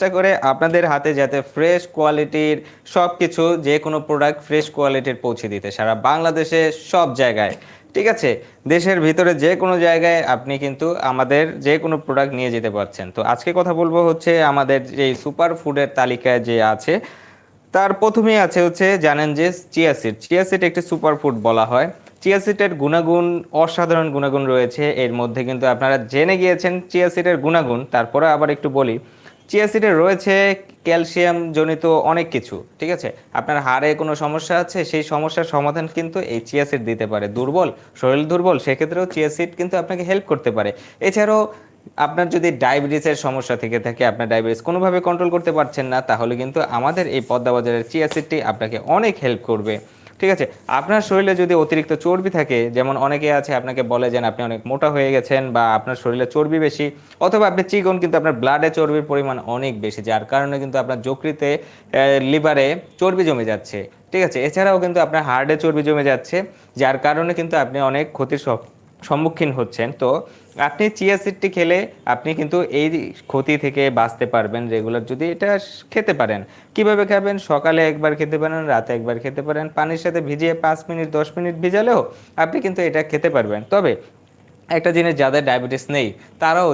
চেষ্টা করে আপনাদের হাতে যাতে ফ্রেশ কোয়ালিটির সব কিছু যে কোনো প্রোডাক্ট ফ্রেশ কোয়ালিটির পৌঁছে দিতে। সারা বাংলাদেশে সব জায়গায়। ঠিক আছে? দেশের ভিতরে যে কোনো জায়গায় আপনি কিন্তু আমাদের যে কোনো প্রোডাক্ট নিয়ে যেতে পারছেন। তো আজকে কথা বলব হচ্ছে আমাদের যে সুপার ফুডের তালিকায় যে আছে, তার প্রথমেই আছে হচ্ছে জানেন যে চিয়া সিড চিয়া সিড একটি সুপার ফুড বলা হয়। চিয়া সিডের গুণাগুণ, অসাধারণ গুণাগুণ রয়েছে। এর মধ্যে কিন্তু আপনারা জেনে গিয়েছেন চিয়া সিডের গুণাগুণ। তারপরে আবার একটু বলি। চিয়া সিডে রয়েছে, ক্যালসিয়াম জনিত অনেক কিছু, ঠিক আছে? আপনার হাড়ে কোনো সমস্যা আছে? সেই সমস্যার সমাধান কিন্তু এই চিয়া সিড দিতে পারে। দুর্বল, শরীর দুর্বল, সেক্ষেত্রেও চিয়া সিড কিন্তু আপনাকে হেল্প করতে পারে। এছাড়াও, আপনার যদি ডায়াবেটিসের সমস্যা থেকে থাকে, আপনার ডায়াবেটিস কোনোভাবে কন্ট্রোল করতে পারছেন না, তাহলে কিন্তু আমাদের এই পদ্মা বাজারের চিয়া সিডটি আপনাকে অনেক হেল্প করবে। ঠিক আছে? আপনার শরীরে যদি অতিরিক্ত চর্বি থাকে, যেমন অনেকে আছে, আপনাকে বলে যে আপনি অনেক মোটা হয়ে গেছেন বা আপনার শরীরে চর্বি বেশি, অথবা আপনি চিকন, কিন্তু আপনার ব্লাডে চর্বির পরিমাণ অনেক বেশি, যার কারণে কিন্তু আপনার যকৃতে লিভারে চর্বি জমে যাচ্ছে। ঠিক আছে? এছাড়াও কিন্তু আপনার হার্টে চর্বি জমে যাচ্ছে, যার কারণে কিন্তু আপনি অনেক ক্ষতির সম্মুখীন হচ্ছেন। তো আপনি চিয়া সিডটি খেলে আপনি কিন্তু এই ক্ষতি থেকে বাঁচতে পারবেন রেগুলার যদি এটা খেতে পারেন। কীভাবে খাবেন? সকালে একবার খেতে পারেন, রাতে একবার খেতে পারেন। পানির সাথে ভিজিয়ে পাঁচ মিনিট, দশ মিনিট ভিজালেও আপনি কিন্তু এটা খেতে পারবেন। তবে একটা জিনিস যাদের ডায়াবেটিস নেই, তারাও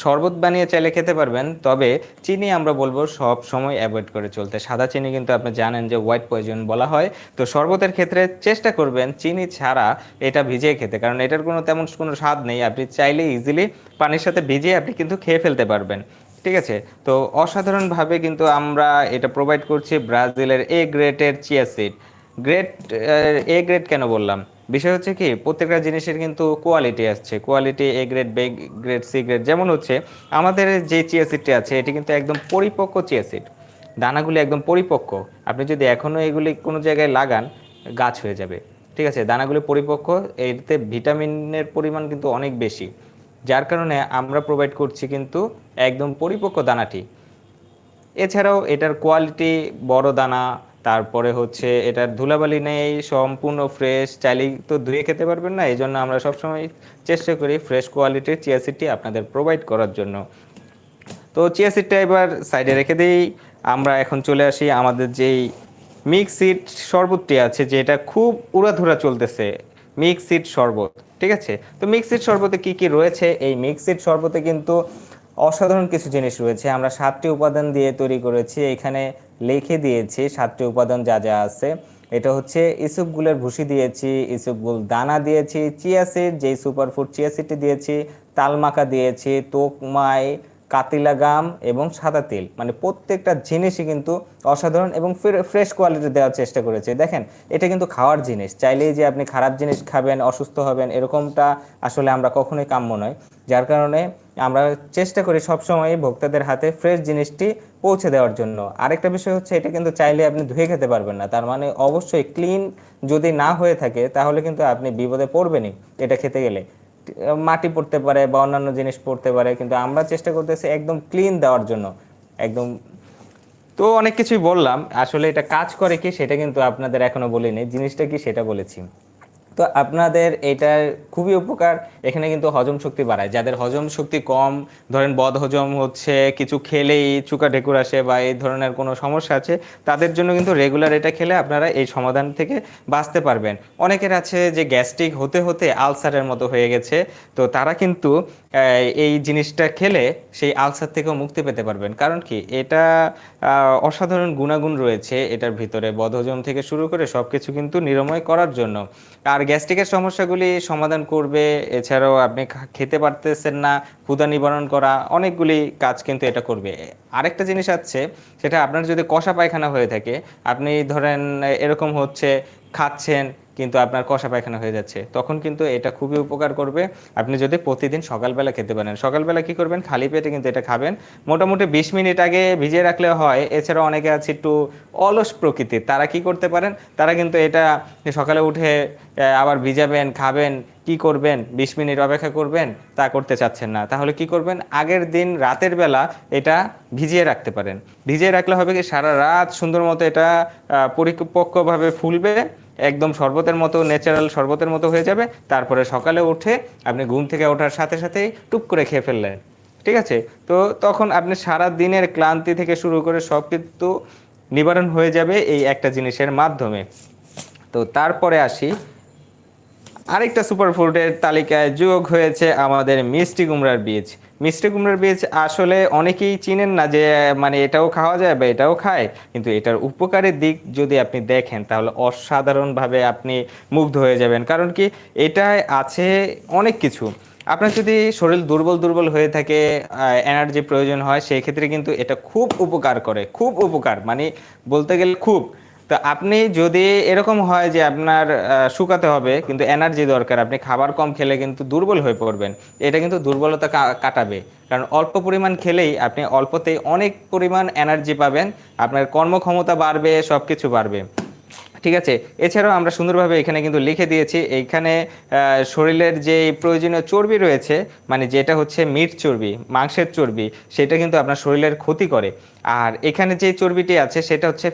শরবত বানিয়ে চাইলে খেতে পারবেন। তবে চিনি আমরা বলব সব সময় অ্যাভয়েড করে চলতে। সাদা চিনি কিন্তু আপনি জানেন যে হোয়াইট পয়জন বলা হয়। তো শরবতের ক্ষেত্রে চেষ্টা করবেন চিনি ছাড়া এটা ভিজিয়ে খেতে। কারণ এটার কোনো তেমন কোনো স্বাদ নেই। আপনি চাইলে ইজিলি পানির সাথে ভিজিয়ে আপনি কিন্তু খেয়ে ফেলতে পারবেন। ঠিক আছে? তো অসাধারণভাবে কিন্তু আমরা এটা প্রোভাইড করছি ব্রাজিলের A greater chia seed grade A grade কেন বললাম? বিষয় হচ্ছে কি, প্রত্যেকটা জিনিসের কিন্তু কোয়ালিটি আসছে। Quality A grade B grade C grade যেমন হচ্ছে, আমাদের যে চিয়া সিডটি আছে, এটি কিন্তু একদম পরিপক্ক চিয়া সিড দানাগুলি একদম পরিপক্ক। আপনি যদি এখনও এগুলি কোনো জায়গায় লাগান, গাছ হয়ে যাবে। ঠিক আছে? দানাগুলি পরিপক্ক, এতে ভিটামিনের পরিমাণ কিন্তু অনেক বেশি। যার কারণে আমরা প্রোভাইড করছি কিন্তু একদম পরিপক্ক দানাটি। এছাড়াও এটার কোয়ালিটি বড় দানা তারপরে হচ্ছে এটার ধুলাবালি নেই, সম্পূর্ণ ফ্রেশ চাইলেই তো ধুয়ে খেতে পারবেন না এই জন্য আমরা সবসময় চেষ্টা করি ফ্রেশ কোয়ালিটির চিয়া সিডটি আপনাদের প্রোভাইড করার জন্য। তো চিয়া সিডটা এবার সাইডে রেখে দিই। আমরা এখন চলে আসি আমাদের যেই মিক্স সিড শরবতটি আছে, যেটা খুব উড়াধুরা চলতেছে মিক্স সিড শরবত, ঠিক আছে? তো মিক্স সিড শরবতে কি কি রয়েছে? এই মিক্স সিড শরবতে কিন্তু অসাধারণ কিছু জিনিস রয়েছে। আমরা সাতটি উপাদান দিয়ে তৈরি করেছি। এখানে লিখে দিয়েছি, সাতটি উপাদান যা যা আছে। এটা হচ্ছে ইসুপগুলের ভুসি দিয়েছি ইসুপগুল দানা দিয়েছি, চিয়া সিড যেই সুপারফুড চিয়া সিডটি দিয়েছি তালমাকা দিয়েছি তোকমাই কাতিলা গাম এবং সাদা তিল। মানে প্রত্যেকটা জিনিসই কিন্তু অসাধারণ এবং ফ্রেশ কোয়ালিটি দেওয়ার চেষ্টা করেছে। দেখেন, এটা কিন্তু খাওয়ার জিনিস। চাইলেই যে আপনি খারাপ জিনিস খাবেন, অসুস্থ হবেন, এরকমটা আসলে আমরা কখনোই কাম্য নয়। যার কারণে আমরা চেষ্টা করি সবসময় ভোক্তাদের হাতে ফ্রেশ জিনিসটি পৌঁছে দেওয়ার জন্য। আরেকটা বিষয় হচ্ছে, এটা কিন্তু চাইলে আপনি ধুয়ে খেতে পারবেন না। তার মানে অবশ্যই ক্লিন যদি না হয়ে থাকে, তাহলে কিন্তু আপনি বিপদে পড়বেনই এটা খেতে গেলে। মাটি পড়তে পারে বা অন্যান্য জিনিস পড়তে পারে, কিন্তু আমরা চেষ্টা করতেছি একদম ক্লিন দেওয়ার জন্য। একদম তো অনেক কিছুই বললাম। আসলে এটা কাজ করে কি সেটা কিন্তু আপনাদের এখনও বলিনি। জিনিসটা কি সেটা বলেছি। তো আপনাদের এটার খুবই উপকার। এখানে কিন্তু হজম শক্তি বাড়ায়। যাদের হজম শক্তি কম, ধরেন বদ হজম হচ্ছে, কিছু খেলেই চুকা ঢেকুর আসে বা এই ধরনের কোনো সমস্যা আছে, তাদের জন্য কিন্তু রেগুলার এটা খেলে আপনারা এই সমাধান থেকে বাঁচতে পারবেন। অনেকের আছে যে গ্যাস্ট্রিক হতে হতে আলসারের মতো হয়ে গেছে, তো তারা কিন্তু এই জিনিসটা খেলে সেই আলসার থেকেও মুক্তি পেতে পারবেন। কারণ কি? এটা অসাধারণ গুণাগুণ রয়েছে এটার ভিতরে। বদহজম থেকে শুরু করে সব কিছু কিন্তু নিরাময় করার জন্য। আর গ্যাস্ট্রিকের সমস্যাগুলি সমাধান করবে, এছাড়াও আপনি খেতে পারতেছেন না, ক্ষুধা নিবারণ করা, অনেকগুলি কাজ কিন্তু এটা করবে। আরেকটা জিনিস আছে, সেটা আপনার যদি কষা পায়খানা হয়ে থাকে, আপনি ধরেন এরকম হচ্ছে, খাচ্ছেন কিন্তু আপনার কষা পায়খানা হয়ে যাচ্ছে। তখন কিন্তু এটা খুবই উপকার করবে। আপনি যদি প্রতিদিন সকালবেলা খেতে পারেন। সকালবেলা কি করবেন? খালি পেটে কিন্তু এটা খাবেন। মোটামুটি বিশ মিনিট আগে ভিজিয়ে রাখলে হয়। এছাড়া অনেকে আছে একটু অলস প্রকৃতির। তারা কি করতে পারেন? তারা কিন্তু এটা সকালে উঠে আবার ভিজাবেন, খাবেন, কি করবেন? বিশ মিনিট অপেক্ষা করবেন, তা করতে চাচ্ছেন না। তাহলে কি করবেন? আগের দিন রাতের বেলা এটা ভিজিয়ে রাখতে পারেন। ভিজিয়ে রাখলে হবে কি? সারা রাত সুন্দর মতো এটা পরিপক্কভাবে ফুলবে। একদম শরবতের মতো ন্যাচারাল শরবতের মতো হয়ে যাবে। তারপরে সকালে উঠে আপনি ঘুম থেকে ওঠার সাথে সাথেই টুপ করে খেয়ে ফেললেন। ঠিক আছে? তো তখন আপনি সারা দিনের ক্লান্তি থেকে শুরু করে সব কিন্তু নিবারণ হয়ে যাবে এই একটা জিনিসের মাধ্যমে। তো তারপরে আসি। আরেকটা সুপারফুডের তালিকায় যোগ হয়েছে আমাদের মিষ্টি কুমড়ার বীজ। মিষ্টি কুমড়ার বীজ আসলে অনেকেই চিনেন না যে মানে এটাও খাওয়া যায় বা এটাও খায়। কিন্তু এটার উপকারের দিক যদি আপনি দেখেন, তাহলে অসাধারণভাবে আপনি মুগ্ধ হয়ে যাবেন। কারণ কি, এটায় আছে অনেক কিছু। আপনার যদি শরীর দুর্বল দুর্বল হয়ে থাকে এনার্জি প্রয়োজন হয়, সেই ক্ষেত্রে কিন্তু এটা খুব উপকার করে। খুব উপকার। মানে বলতে গেলে খুব। তো আপনি যদি এরকম হয় যে আপনার শুকাতে হবে, কিন্তু এনার্জি দরকার, আপনি খাবার কম খেলে কিন্তু দুর্বল হয়ে পড়বেন। এটা কিন্তু দুর্বলতা কাটাবে। কারণ অল্প পরিমাণ খেলেই আপনি অল্পতেই অনেক পরিমাণ এনার্জি পাবেন, আপনার কর্মক্ষমতা বাড়বে সব কিছু বাড়বে। ঠিক আছে? এছাড়াও আমরা সুন্দরভাবে এখানে কিন্তু লিখে দিয়েছি এইখানে শরীরের যে প্রয়োজনীয় চর্বি রয়েছে মানে যেটা হচ্ছে মিট চর্বি, মাংসের চর্বি, সেটা কিন্তু আপনার শরীরের ক্ষতি করে। আর এখানে যে চর্বিটি আছে, সেটা হচ্ছে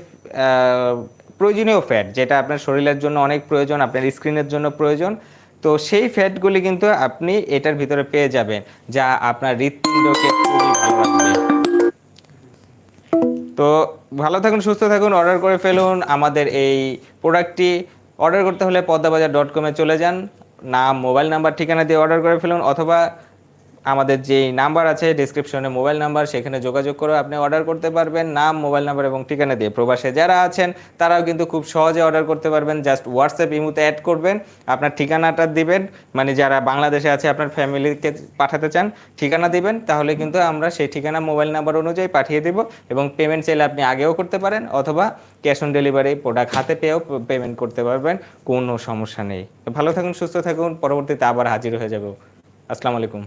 প্রয়োজনীয় ফ্যাট যেটা আপনার শরীরের জন্য অনেক প্রয়োজন, আপনার স্ক্রিনের জন্য প্রয়োজন। তো সেই ফ্যাটগুলি কিন্তু আপনি এটার ভিতরে পেয়ে যাবেন, যা আপনার হৃৎপিণ্ডকে খুবই ভালো রাখবে। তো ভালো থাকুন, সুস্থ থাকুন অর্ডার করে ফেলুন। আমাদের এই প্রোডাক্টটি অর্ডার করতে হলে পদ্মাবাজার ডট কমে চলে যান। নাম মোবাইল নাম্বার ঠিকানা দিয়ে অর্ডার করে ফেলুন, অথবা আমাদের যে নাম্বার আছে ডিসক্রিপশনে মোবাইল নাম্বার সেখানে যোগাযোগ করে আপনি অর্ডার করতে পারবেন। নাম মোবাইল নাম্বার এবং ঠিকানা দিয়ে প্রবাসে যারা আছেন, তারাও কিন্তু খুব সহজে অর্ডার করতে পারবেন। জাস্ট হোয়াটসঅ্যাপ ইমুতে অ্যাড করবেন, আপনার ঠিকানাটা দিবেন। মানে যারা বাংলাদেশে আছে, আপনার ফ্যামিলিকে পাঠাতে চান, ঠিকানা দিবেন। তাহলে কিন্তু আমরা সেই ঠিকানা মোবাইল নাম্বার অনুযায়ী পাঠিয়ে দিব এবং পেমেন্ট চাইলে আপনি আগেও করতে পারেন অথবা ক্যাশ অন ডেলিভারি প্রোডাক্ট হাতে পেয়েও পেমেন্ট করতে পারবেন। কোনো সমস্যা নেই। ভালো থাকুন, সুস্থ থাকুন। পরবর্তীতে আবার হাজির হয়ে যাব। আসসালামু আলাইকুম।